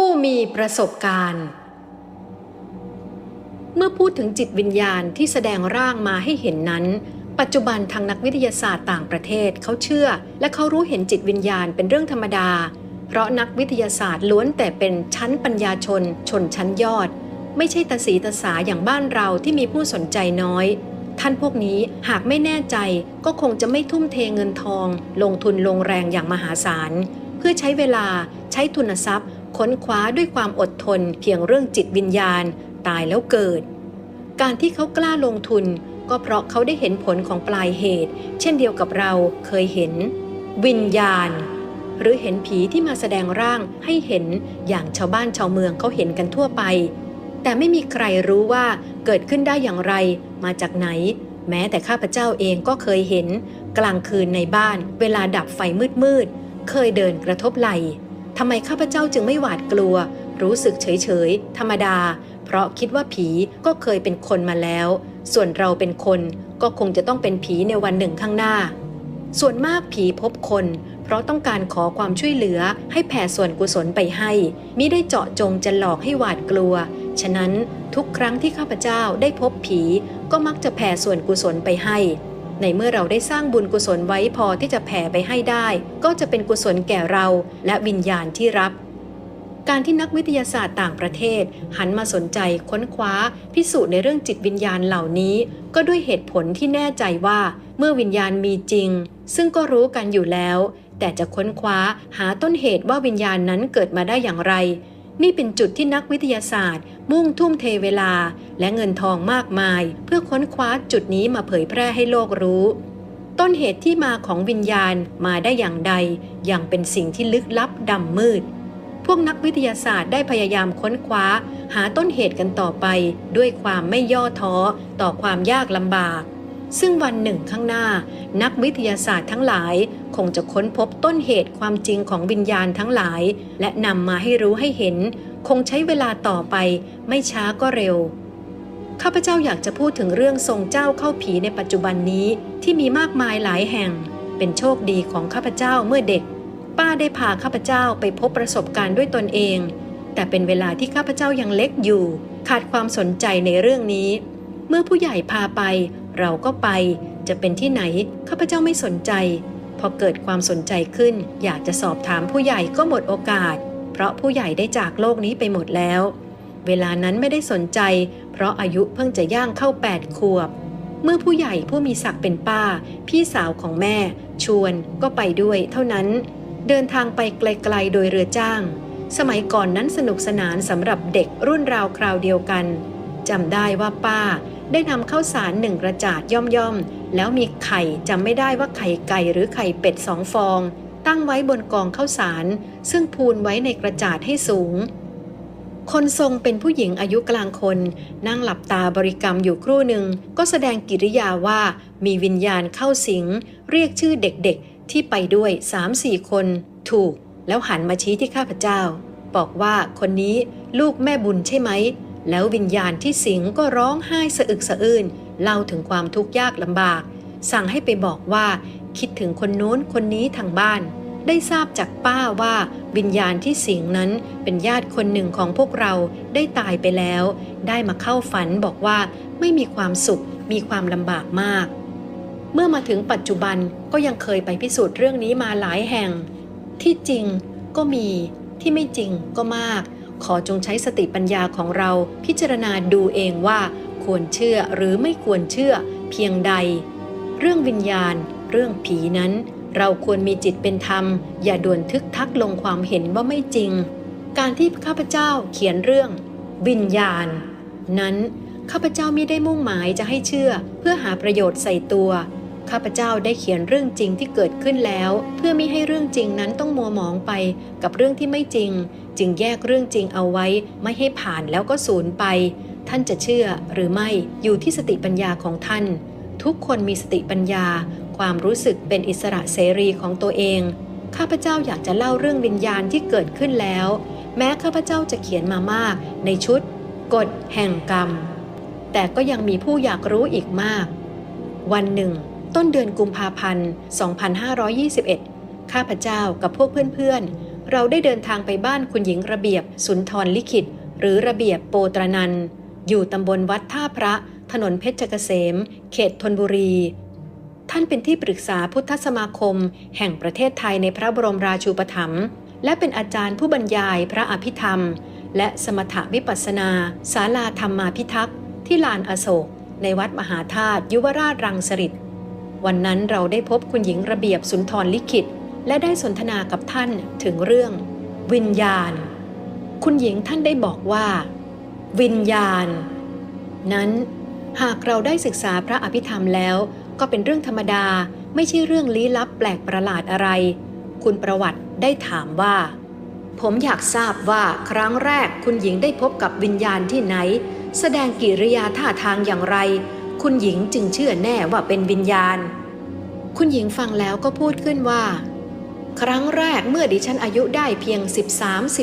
ผู้มีประสบการณ์ เมื่อพูดถึงจิตวิญญาณที่แสดงร่างมาให้เห็นนั้น ปัจจุบันทางนักวิทยาศาสตร์ต่างประเทศเขาเชื่อ และเขารู้เห็นจิตวิญญาณเป็นเรื่องธรรมดา เพราะนักวิทยาศาสตร์ล้วนแต่เป็นชั้นปัญญาชน ชนชั้นยอด ไม่ใช่ตาสีตาสาอย่างบ้านเราที่มีผู้สนใจน้อยท่านพวกนี้หากไม่แน่ใจก็คงจะไม่ทุ่มเทเงินทอง ลงทุนลงแรงอย่างมหาศาล เพื่อใช้เวลาใช้ทุนทรัพย์ ค้นคว้าด้วยความอดทนเพียงเรื่องจิตวิญญาณ ตายแล้วเกิด การที่เขากล้าลงทุน ก็เพราะเขาได้เห็นผลของปลายเหตุ เช่นเดียวกับเราเคยเห็น วิญญาณ หรือเห็นผีที่มาแสดงร่างให้เห็นอย่างชาวบ้านชาวเมืองเขาเห็นกันทั่วไป แต่ไม่มีใครรู้ว่าเกิดขึ้นได้อย่างไร มาจากไหน แม้แต่ข้าพเจ้าเองก็เคยเห็น กลางคืนในบ้าน เวลาดับไฟมืดๆเคยเดินกระทบไหล ทำไมข้าพเจ้าจึงไม่หวาดกลัว รู้สึกเฉยๆธรรมดา เพราะคิดว่าผีก็เคยเป็นคนมาแล้ว ส่วนเราเป็นคนก็คงจะต้องเป็นผีในวันหนึ่งข้างหน้า ส่วนมากผีพบคน เพราะต้องการขอความช่วยเหลือให้แผ่ส่วนกุศลไปให้มิได้เจาะจงจะหลอกให้หวาดกลัว ฉะนั้นทุกครั้งที่ข้าพเจ้าได้พบผีก็มักจะแผ่ส่วนกุศลไปให้ ในเมื่อเราได้สร้างบุญกุศลไว้พอที่จะแผ่ไปให้ได้ ก็จะเป็นกุศลแก่เราและวิญญาณที่รับ การที่นักวิทยาศาสตร์ต่างประเทศ หันมาสนใจค้นคว้า พิสูจน์ในเรื่องจิตวิญญาณเหล่านี้ ก็ด้วยเหตุผลที่แน่ใจว่าเมื่อวิญญาณมีจริง ซึ่งก็รู้กันอยู่แล้ว แต่จะค้นคว้าหาต้นเหตุว่าวิญญาณนั้นเกิดมาได้อย่างไร นี่เป็นจุดที่นักวิทยาศาสตร์ มุ่งทุ่มเทเวลา และเงินทองมากมาย เพื่อค้นคว้าจุดนี้มาเผยแพร่ให้โลกรู้ ต้นเหตุที่มาของวิญญาณมาได้อย่างใด อย่างเป็นสิ่งที่ลึกลับดำมืด พวกนักวิทยาศาสตร์ได้พยายามค้นคว้า หาต้นเหตุกันต่อไป ด้วยความไม่ย่อท้อต่อความยากลำบากซึ่งวันหนึ่งข้างหน้า นักวิทยาศาสตร์ทั้งหลาย คงจะค้นพบต้นเหตุความจริงของวิญญาณทั้งหลาย และนำมาให้รู้ให้เห็น คงใช้เวลาต่อไปไม่ช้าก็เร็ว ข้าพเจ้าอยากจะพูดถึงเรื่องทรงเจ้าเข้าผีในปัจจุบันนี้ที่มีมากมายหลายแห่ง เป็นโชคดีของข้าพเจ้าเมื่อเด็ก ป้าได้พาข้าพเจ้าไปพบประสบการณ์ด้วยตนเอง แต่เป็นเวลาที่ข้าพเจ้ายังเล็กอยู่ ขาดความสนใจในเรื่องนี้ เมื่อผู้ใหญ่พาไป เราก็ไปจะเป็นที่ไหนข้าพเจ้าไม่สนใจ อเกิดความสนใจขึ้น อยากจะสอบถามผู้ใหญ่ก็หมดโอกาส เพราะผู้ใหญ่ได้จากโลกนี้ไปหมดแล้ว เวลานั้นไม่ได้สนใจ เพราะอายุเพิ่งจะย่างเข้า 8 ขวบ เมื่อผู้ใหญ่ผู้มีศักดิ์เป็นป้า พี่สาวของแม่ ชวนก็ไปด้วยเท่านั้น เดินทางไปไกลๆโดยเรือจ้าง สมัยก่อนนั้นสนุกสนานสำหรับเด็กรุ่นราวคราวเดียวกันจำได้ว่าป้าได้นำข้าวสารหนึ่งกระจาดย่อมๆ แล้วมีไข่จำไม่ได้ว่าไข่ไก่หรือไข่เป็ดสองฟอง ตั้งไว้บนกองข้าวสาร ซึ่งพูนไว้ในกระจาดให้สูง คนทรงเป็นผู้หญิงอายุกลางคน นั่งหลับตาบริกรรมอยู่ครู่หนึ่ง ก็แสดงกิริยาว่ามีวิญญาณเข้าสิง เรียกชื่อเด็กๆ ที่ไปด้วยสามสี่คน ถูก แล้วหันมาชี้ที่ข้าพเจ้า บอกว่าคนนี้ลูกแม่บุญใช่ไหมแล้ววิญญาณที่สิงก็ร้องไห้สะอึกสะอื้น เล่าถึงความทุกข์ยากลำบาก สั่งให้ไปบอกว่า คิดถึงคนโน้นคนนี้ทางบ้าน ได้ทราบจากป้าว่าวิญญาณที่สิงนั้นเป็นญาติคนหนึ่งของพวกเราได้ตายไปแล้ว ได้มาเข้าฝันบอกว่าไม่มีความสุขมีความลำบากมาก เมื่อมาถึงปัจจุบันก็ยังเคยไปพิสูจน์เรื่องนี้มาหลายแห่ง ที่จริงก็มีที่ไม่จริงก็มาก ขอจงใช้สติปัญญาของเราพิจารณาดูเองว่า ควรเชื่อหรือไม่ควรเชื่อเพียงใด เรื่องวิญญาณ เรื่องผีนั้น เราควรมีจิตเป็นธรรม อย่าด่วนทึกทักลงความเห็นว่าไม่จริง การที่ข้าพเจ้าเขียนเรื่อง วิญญาณ นั้นข้าพเจ้ามิได้มุ่งหมายจะให้เชื่อ เพื่อหาประโยชน์ใส่ตัวข้าพเจ้าได้เขียนเรื่องจริงที่เกิดขึ้นแล้ว เพื่อไม่ให้เรื่องจริงนั้นต้องมัวหมองไปกับเรื่องที่ไม่จริง จึงแยกเรื่องจริงเอาไว้ไม่ให้ผ่านแล้วก็สูญไป ท่านจะเชื่อหรือไม่อยู่ที่สติปัญญาของท่าน ทุกคนมีสติปัญญา ความรู้สึกเป็นอิสระเสรีของตัวเอง ข้าพเจ้าอยากจะเล่าเรื่องวิญญาณที่เกิดขึ้นแล้ว แม้ข้าพเจ้าจะเขียนมามาก ในชุดกฎแห่งกรรม แต่ก็ยังมีผู้อยากรู้อีกมาก วันหนึ่ง ต้นเดือนกุมภาพันธ์ 2521 ข้าพเจ้ากับพวกเพื่อนๆ เราได้เดินทางไปบ้านคุณหญิงระเบียบ สุนทรลิขิต หรือระเบียบโปตรนัน อยู่ตำบลวัดท่าพระ ถนนเพชรเกษม เขตธนบุรี ท่านเป็นที่ปรึกษาพุทธสมาคม แห่งประเทศไทยในพระบรมราชูปถัมภ์และเป็นอาจารย์ผู้บรรยายพระอภิธรรม และสมถวิปัสนาศาลาธรรมาพิทักษ์ที่ลานอโศก ในวัดมหาธาตุยุวราชรังสฤษวันนั้นเราได้พบคุณหญิงระเบียบสุนทรลิขิต และได้สนทนากับท่านถึงเรื่อง วิญญาณ คุณหญิงท่านได้บอกว่า วิญญาณ นั้น หากเราได้ศึกษาพระอภิธรรมแล้ว ก็เป็นเรื่องธรรมดาไม่ใช่เรื่องลี้ลับแปลกประหลาดอะไร คุณประวัติได้ถามว่า ผมอยากทราบว่าครั้งแรกคุณหญิงได้พบกับวิญญาณที่ไหน แสดงกิริยาท่าทางอย่างไร คุณหญิงจึงเชื่อแน่ว่าเป็นวิญญาณ คุณหญิงฟังแล้วก็พูดขึ้นว่า ครั้งแรกเมื่อดิฉันอายุได้เพียง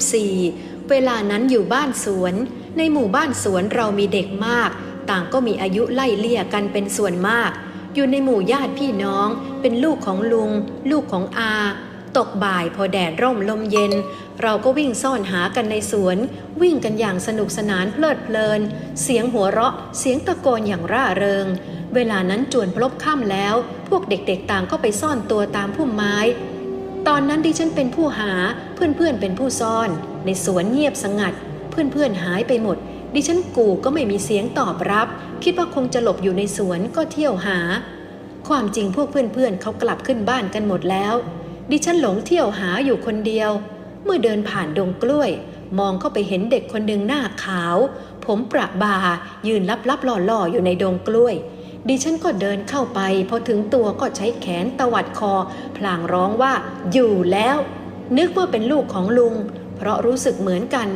13-14 เวลานั้นอยู่บ้านสวน ในหมู่บ้านสวนเรามีเด็กมาก ต่างก็มีอายุไล่เลี่ยกันเป็นส่วนมาก อยู่ในหมู่ญาติพี่น้อง เป็นลูกของลุง ลูกของอา ตกบ่ายพอแดดร่มลมเย็น เราก็วิ่งซ่อนหากันในสวน วิ่งกันอย่างสนุกสนานเพลิดเพลิน เสียงหัวเราะ เสียงตะโกนอย่างร่าเริง เวลานั้นจวนพลบค่ำแล้ว พวกเด็กๆต่างก็ไปซ่อนตัวตามพุ่มไม้ตอนนั้นดิฉันเป็นผู้หาเพื่อนๆเป็นผู้ซ่อน ในสวนเงียบสงัด เพื่อนๆหายไปหมด ดิฉันกูก็ไม่มีเสียงตอบรับ คิดว่าคงจะหลบอยู่ในสวนก็เที่ยวหา ความจริงพวกเพื่อนๆเขากลับขึ้นบ้านกันหมดแล้ว ดิฉันหลงเที่ยวหาอยู่คนเดียว เมื่อเดินผ่านดงกล้วย มองเข้าไปเห็นเด็กคนหนึ่งหน้าขาว ผมประบา ยืนลับลับๆล่อๆอยู่ในดงกล้วยดิฉันก็เดินเข้าไปพอถึงตัวก็ใช้แขนตวัดคอ พลางร้องว่า อยู่แล้ว นึกว่าเป็นลูกของลุง เพราะรู้สึกเหมือนกัน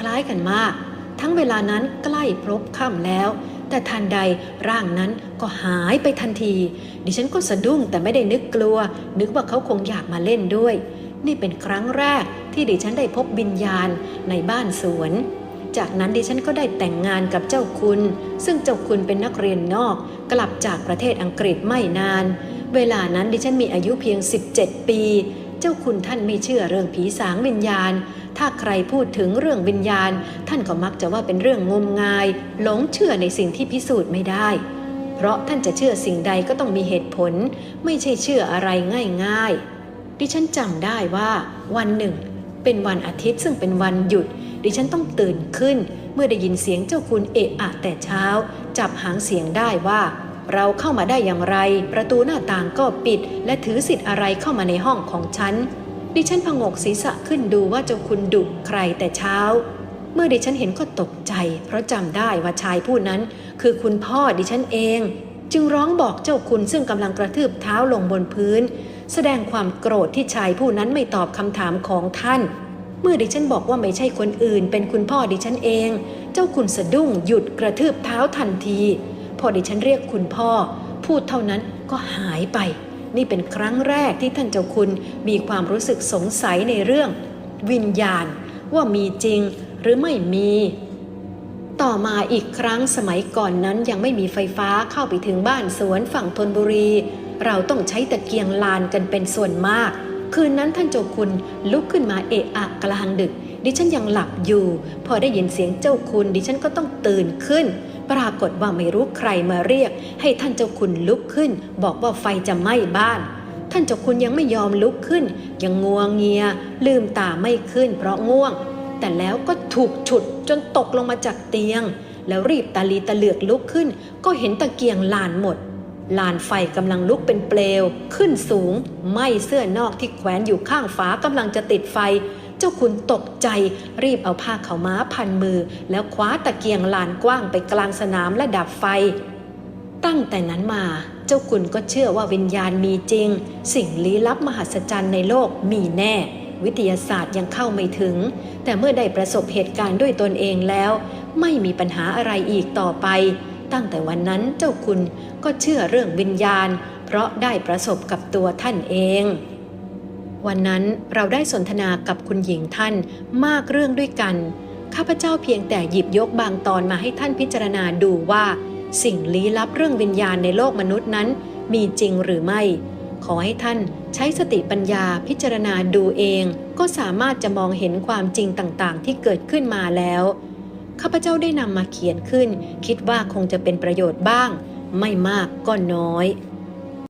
คล้ายๆกันมาก ทั้งเวลานั้นใกล้พลบค่ำแล้ว แต่ทันใดร่างนั้นก็หายไปทันที ดิฉันก็สะดุ้งแต่ไม่ได้นึกกลัว นึกว่าเขาคงอยากมาเล่นด้วย นี่เป็นครั้งแรกที่ดิฉันได้พบวิญญาณในบ้านสวน จากนั้นดิฉันก็ได้แต่งงานกับเจ้าคุณ ซึ่งเจ้าคุณเป็นนักเรียนนอก กลับจากประเทศอังกฤษไม่นาน เวลานั้นดิฉันมีอายุเพียง 17 ปี เจ้าคุณท่านไม่เชื่อเรื่องผีสางวิญญาณ ถ้าใครพูดถึงเรื่องวิญญาณ ท่านก็มักจะว่าเป็นเรื่องงมงาย หลงเชื่อในสิ่งที่พิสูจน์ไม่ได้ เพราะท่านจะเชื่อสิ่งใดก็ต้องมีเหตุผล ไม่ใช่เชื่ออะไรง่ายๆ ดิฉันจำได้ว่าวันหนึ่ง เป็นวันอาทิตย์ซึ่งเป็นวันหยุด ดิฉันต้องตื่นขึ้น เมื่อได้ยินเสียงเจ้าคุณเอะอะแต่เช้า จับหางเสียงได้ว่าเราเข้ามาได้อย่างไร ประตูหน้าต่างก็ปิด และถือสิทธิ์อะไรเข้ามาในห้องของฉัน ดิฉันพงกศีรษะขึ้นดูว่าเจ้าคุณดุใครแต่เช้า เมื่อดิฉันเห็นก็ตกใจ เพราะจำได้ว่าชายผู้นั้น คือคุณพ่อดิฉันเอง จึงร้องบอกเจ้าคุณซึ่งกำลังกระทืบเท้าลงบนพื้น แสดงความโกรธที่ชายผู้นั้นไม่ตอบคำถามของท่าน เมื่อดิฉันบอกว่าไม่ใช่คนอื่น เป็นคุณพ่อดิฉันเอง เจ้าคุณสะดุ้งหยุดกระทืบเท้าทันที พอดิฉันเรียกคุณพ่อ พูดเท่านั้นก็หายไป นี่เป็นครั้งแรกที่ท่านเจ้าคุณมีความรู้สึกสงสัยในเรื่อง วิญญาณว่ามีจริงหรือไม่มี ต่อมาอีกครั้งสมัยก่อนนั้นยังไม่มีไฟฟ้าเข้าไปถึงบ้านสวนฝั่งธนบุรี เราต้องใช้ตะเกียงลานกันเป็นส่วนมาก คืนนั้นท่านเจ้าคุณลุกขึ้นมาเอะอะกลางดึก ดิฉันยังหลับอยู่ พอได้ยินเสียงเจ้าคุณดิฉันก็ต้องตื่นขึ้น ปรากฏว่าไม่รู้ใครมาเรียก ให้ท่านเจ้าคุณลุกขึ้น บอกว่าไฟจะไหม้บ้าน ท่านเจ้าคุณยังไม่ยอมลุกขึ้น ยังงัวงเงีย ลืมตาไม่ขึ้นเพราะง่วง แต่แล้วก็ถูกฉุดจนตกลงมาจากเตียง แล้วรีบตาลีตะเหลือกลุกขึ้น ก็เห็นตะเกียงลานหมดลานไฟกำลังลุกเป็นเปลว ขึ้นสูงไหม้เสื้อนอกที่แขวนอยู่ข้างฝากำลังจะติดไฟ เจ้าคุณตกใจรีบเอาผ้าเขาม้าพันมือ แล้วคว้าตะเกียงลานกว้างไปกลางสนามและดับไฟ ตั้งแต่นั้นมาเจ้าคุณก็เชื่อว่าวิญญาณมีจริง สิ่งลี้ลับมหัศจรรย์ในโลกมีแน่ วิทยาศาสตร์ยังเข้าไม่ถึง แต่เมื่อได้ประสบเหตุการณ์ด้วยตนเองแล้ว ไม่มีปัญหาอะไรอีกต่อไป ตั้งแต่วันนั้นเจ้าคุณก็เชื่อเรื่องวิญญาณ เพราะได้ประสบกับตัวท่านเอง วันนั้นเราได้สนทนากับคุณหญิงท่านมากเรื่องด้วยกัน ข้าพเจ้าเพียงแต่หยิบยกบางตอนมาให้ท่านพิจารณาดูว่า สิ่งลี้ลับเรื่องวิญญาณในโลกมนุษย์นั้น มีจริงหรือไม่ ขอให้ท่านใช้สติปัญญาพิจารณาดูเอง ก็สามารถจะมองเห็นความจริงต่างๆ ที่เกิดขึ้นมาแล้ว ข้าพเจ้าได้นำมาเขียนขึ้น คิดว่าคงจะเป็นประโยชน์บ้าง ไม่มากก็น้อย